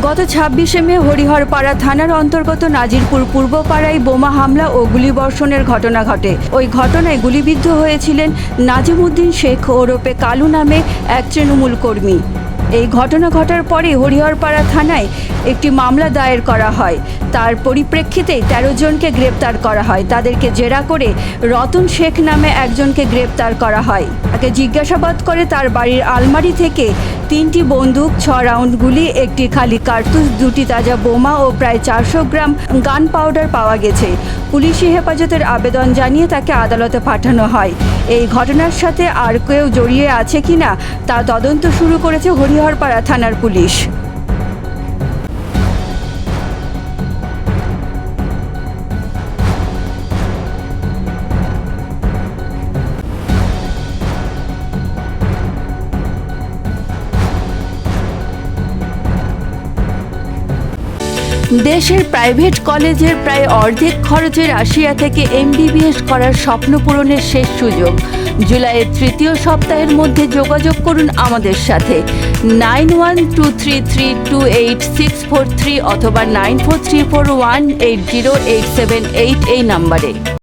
গত ছাব্বিশে মে হরিহরপাড়া থানার অন্তর্গত নাজিরপুর পূর্বপাড়ায় বোমা হামলা ও গুলিবর্ষণের ঘটনা ঘটে। ওই ঘটনায় গুলিবিদ্ধ হয়েছিলেন নাজিমুদ্দিন শেখ ওরফে কালু নামে এক তৃণমূল কর্মী। এই ঘটনা ঘটার পরে হরিহরপাড়া থানায় একটি মামলা দায়ের করা হয়। তার পরিপ্রেক্ষিতেই তেরো জনকে গ্রেপ্তার করা হয়। তাদেরকে জেরা করে রতন শেখ নামে একজনকে গ্রেপ্তার করা হয়। তাকে জিজ্ঞাসাবাদ করে তার বাড়ির আলমারি থেকে তিনটি বন্দুক, ছ রাউন্ড গুলি একটি খালি কার্তুস, দুটি তাজা বোমা ও প্রায় চারশো গ্রাম গান পাউডার পাওয়া গেছে। পুলিশি হেফাজতের আবেদন জানিয়ে তাকে আদালতে পাঠানো হয়। এই ঘটনার সাথে আর কেউ জড়িয়ে আছে কিনা, তা তদন্ত শুরু করেছে হরিহরপাড়া থানার পুলিশ। দেশের প্রাইভেট কলেজের প্রায় অর্ধেক খরচে রাশিয়া থেকে এমবিবিএস করার স্বপ্ন পূরণের শেষ সুযোগ। জুলাইয়ের তৃতীয় সপ্তাহের মধ্যে যোগাযোগ করুন আমাদের সাথে। Nine one two three three two eight six four three অথবা nine four three four one eight zero eight seven eight এই নাম্বারে।